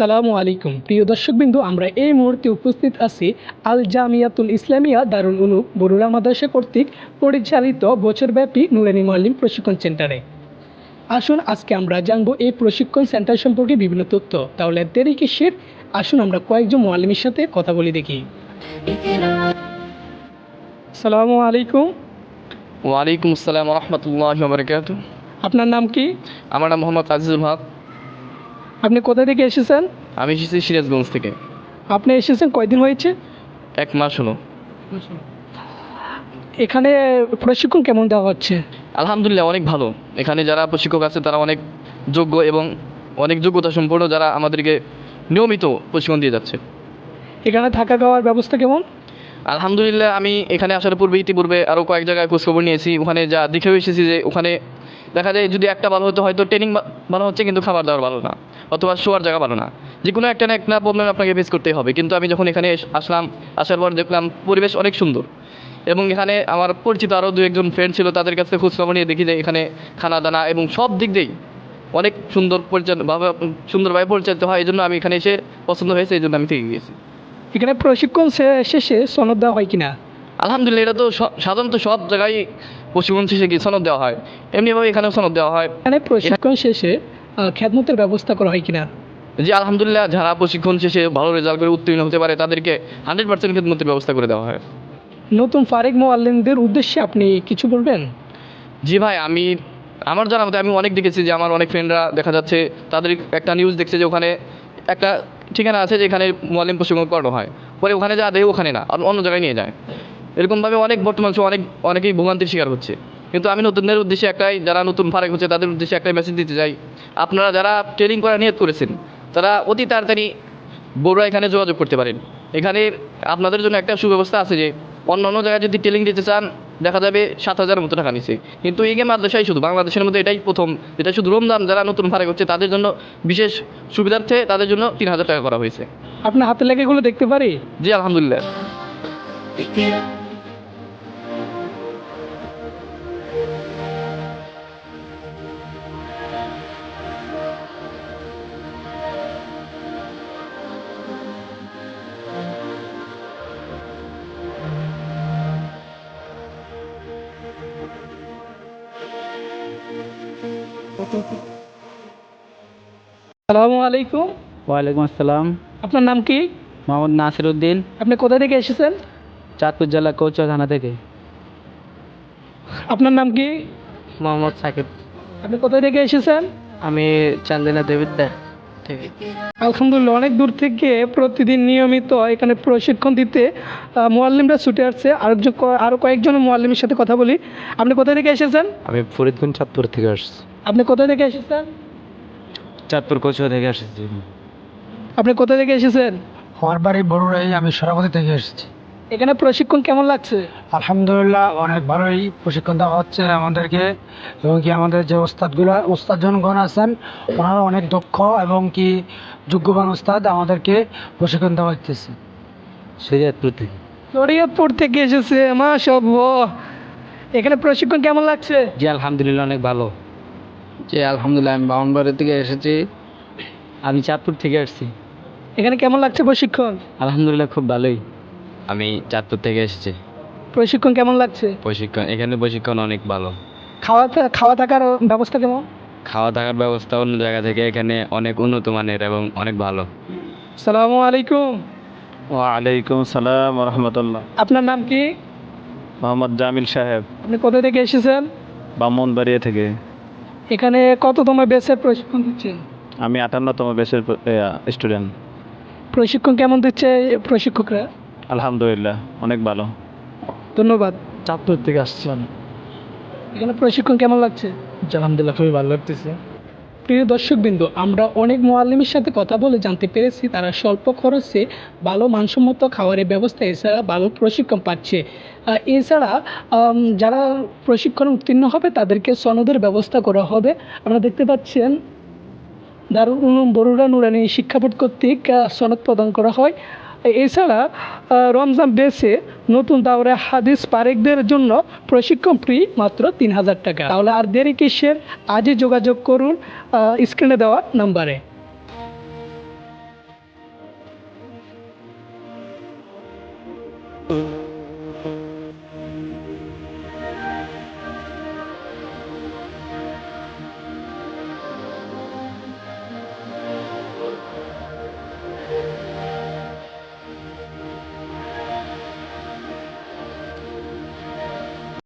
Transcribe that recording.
আসসালামু আলাইকুম। প্রিয় দর্শকবৃন্দ আমরা এই মুহূর্তে উপস্থিত আছি আল জামিয়াতুল ইসলামিয়া দারুল উলুম বরুরা মাদ্রাসা কর্তৃক পরিচালিত বছরব্যাপী নুরানি মোয়াল্লিম প্রশিক্ষণ সেন্টারে। আসুন আজকে আমরা জানব এই প্রশিক্ষণ সেন্টার সম্পর্কে বিভিন্ন তথ্য। তাহলে দেরি কিসের? আসুন আমরা কয়েকজন মোয়াল্লিমের সাথে কথা বলি দেখি। আসসালামু আলাইকুম। ওয়ালাইকুম আসসালাম রহমতুল্লাহ আপনার নাম কি? আমার নাম মোহাম্মদ আজিজুল হক। আপনি কোথা থেকে এসেছেন? আমি এসেছি সিরাজগঞ্জ থেকে। আপনি এসেছেন কয়দিন হয়েছে? এক মাস হলো। এখানে প্রশিক্ষণ কেমন দেওয়া হচ্ছে? আলহামদুলিল্লাহ অনেক ভালো। এখানে যারা প্রশিক্ষক আছে তারা অনেক যোগ্য এবং অনেক যোগ্যতা সম্পন্ন যারা আমাদেরকে নিয়মিত প্রশিক্ষণ দিয়ে যাচ্ছে। এখানে থাকা খাওয়ার ব্যবস্থা কেমন? আলহামদুলিল্লাহ আমি এখানে আসার পূর্বে ইতিপূর্বে আরও কয়েক জায়গায় খোঁজখবর নিয়েছি। ওখানে যা দেখেও এসেছি যে ওখানে দেখা যায় যদি একটা ভালো হতো হয়তো ট্রেনিং ভালো হচ্ছে কিন্তু খাবার দাবার ভালো না। অথবা শোয়ার জায়গা ভালো না। যে কোনো একটা না একটা প্রবলেম আপনাকে ফেস করতেই হবে। কিন্তু আমি যখন এখানে আসলাম আসার পর দেখলাম পরিবেশ অনেক সুন্দর। এবং এখানে আমার পরিচিত আরও দু একজন ফ্রেন্ড ছিল তাদের কাছে খোঁজখবর নিয়ে দেখি যে এখানে খানা দানা এবং সব দিক দিয়েই অনেক সুন্দর পরিচালনা ভাবে সুন্দরভাবে পরিচালিত হয়। এই জন্য আমি এখানে এসে পছন্দ হয়েছে এই জন্য আমি থেকে গিয়েছি। এখানে প্রশিক্ষণ শেষে সনদ দেওয়া হয় কিনা? আলহামদুলিল্লাহ এটা তো সাধারণত সব জায়গায় প্রশিক্ষণ শেষে কি সনদ দেওয়া হয়। এমনিভাবে এখানেও সনদ দেওয়া হয়। এখানে প্রশিক্ষণ শেষে খেদমতের ব্যবস্থা করা হয় কিনা? যে আলহামদুলিল্লাহ যারা প্রশিক্ষণ শেষে ভালো রেজাল্ট করে উত্তীর্ণ হতে পারে তাদেরকে হান্ড্রেড পার্সেন্ট খেদমতের ব্যবস্থা করে দেওয়া হয়। নতুন ফারেক মোয়াল্লিমদের উদ্দেশ্যে আপনি কিছু বলবেন? জি ভাই আমি আমার জানা মতে আমি অনেক দেখেছি যে আমার অনেক ফ্রেন্ডরা দেখা যাচ্ছে তাদের একটা নিউজ দেখছে যে ওখানে একটা ঠিকানা আছে যেখানে মোয়াল্লিম প্রশিক্ষণ করানো হয়। পরে ওখানে যা দেয় ওখানে না আর অন্য জায়গায় নিয়ে যায়। এরকমভাবে অনেক বর্তমান সময় অনেক অনেকেই ভোগান্তির শিকার হচ্ছে। কিন্তু আমি নতুনদের উদ্দেশ্যে একটাই যারা নতুন ফারেক হচ্ছে তাদের উদ্দেশ্যে একটাই মেসেজ দিতে চাই আপনারা যারা ট্রেনিং করার নিয়ত করেছেন তারা অতি তাড়াতাড়ি বড়ুয়া এখানে যোগাযোগ করতে পারেন। এখানে আপনাদের জন্য একটা সুব্যবস্থা আছে যে অন্য অন্য জায়গায় যদি ট্রেনিং দিতে চান দেখা যাবে সাত হাজারের মতো টাকা নিচ্ছে কিন্তু এই মাদ্রাসায় শুধু বাংলাদেশের মধ্যে এটাই প্রথম যেটা শুধু রমজান যারা নতুন ফারেক করছে তাদের জন্য বিশেষ সুবিধার্থে তাদের জন্য তিন হাজার টাকা করা হয়েছে। আপনার হাতে লেখাগুলো দেখতে পারি? জি আলহামদুলিল্লাহ। সালামু আলাইকুম। ওয়ালাইকুম আসসালাম। আপনার নাম কি? মোহাম্মদ নাসির উদ্দিন আপনি কোথা থেকে এসেছেন? চাঁদপুর জেলা কৌচা থানা থেকে। আপনার নাম কি? মোহাম্মদ সাকিব। আপনি কোথা থেকে এসেছেন? আমি চান্দিনা দেবিদ্যা থেকে। আলহামদুলিল্লাহ অনেক দূর থেকে প্রতিদিন নিয়মিত এখানে প্রশিক্ষণ দিতে মোয়াল্লিমরা ছুটে আসছে। আরেকজন ক- আরও কয়েকজন মোয়াল্লিমের সাথে কথা বলি। আপনি কোথা থেকে এসেছেন? আমি ফরিদগঞ্জ চাঁদপুর থেকে আসছি। আপনি কোথা থেকে এসেছেন? চাঁদপুর কচুয়া থেকে এসেছি আপনি কোথা থেকে এসেছেন? আমার বাড়ি বড়ুরাই আমি সরাপতি থেকে এসেছি। এখানে প্রশিক্ষণ কেমন লাগছে? আলহামদুলিল্লাহ অনেক ভালোই প্রশিক্ষণ দেওয়া হচ্ছে আমাদেরকে এবং কি আমাদের যে ওস্তাদগুলো ওস্তাদ জনগণ আছেন ওনারা অনেক দক্ষ এবং কি যোগ্যবান ওস্তাদ আমাদেরকে প্রশিক্ষণ দেওয়া হচ্ছে শরীয়তপুর থেকে শরীয়তপুর থেকে এসেছে মাশাআল্লাহ। এখানে প্রশিক্ষণ কেমন লাগছে? জি আলহামদুলিল্লাহ অনেক ভালো। যে আলহামদুলিল্লাহ আমি বাউনবাড়ি থেকে এসেছি। আমি চাঁদপুর থেকে আসছি। এখানে কেমন লাগছে প্রশিক্ষণ? আলহামদুলিল্লাহ খুব ভালোই। আমি চাঁদপুর থেকে এসেছি। প্রশিক্ষণ কেমন লাগছে? প্রশিক্ষণ এখানে প্রশিক্ষণ অনেক ভালো। খাওয়া খাওয়া থাকার ব্যবস্থা কেমন? খাওয়া থাকার ব্যবস্থা অন্য জায়গা থেকে এখানে অনেক উন্নত মানের এবং অনেক ভালো। সালামু আলাইকুম। ওয়ালাইকুম সালাম রহমতুল্লাহ আপনার নাম কি? মোহাম্মদ জামিল সাহেব। আপনি কোথা থেকে এসেছেন? বামনবাড়িয়া থেকে। এখানে কততম বেসের প্রশিক্ষণ দিচ্ছেন? আমি আটান্নতম বেসের স্টুডেন্ট। প্রশিক্ষণ কেমন দিচ্ছে প্রশিক্ষকরা? আলহামদুলিল্লাহ অনেক ভালো। ধন্যবাদ। চাঁদপুর থেকে আসছি আমি। এখানে প্রশিক্ষণ কেমন লাগছে? আলহামদুলিল্লাহ খুবই ভালো লাগতেছে। প্রিয় দর্শকবৃন্দ আমরা অনেক মোয়াল্লিমের সাথে কথা বলে জানতে পেরেছি তারা স্বল্প খরচে ভালো মানসম্মত খাবারের ব্যবস্থা এছাড়া ভালো প্রশিক্ষণ পাচ্ছে। এছাড়া যারা প্রশিক্ষণ উত্তীর্ণ হবে তাদেরকে সনদের ব্যবস্থা করা হবে। আপনারা দেখতে পাচ্ছেন দারুল বরুড়া নুরানি শিক্ষা বোর্ড কর্তৃক সনদ প্রদান করা হয়। এছাড়া রমজান ডেসে নতুন দাওরে হাদিস পারেকদের জন্য প্রশিক্ষণ ফ্রি মাত্র তিন হাজার টাকা তাহলে আর দেরি কিসের আজই যোগাযোগ করুন স্ক্রিনে দেওয়া নাম্বারে Mm-hmm.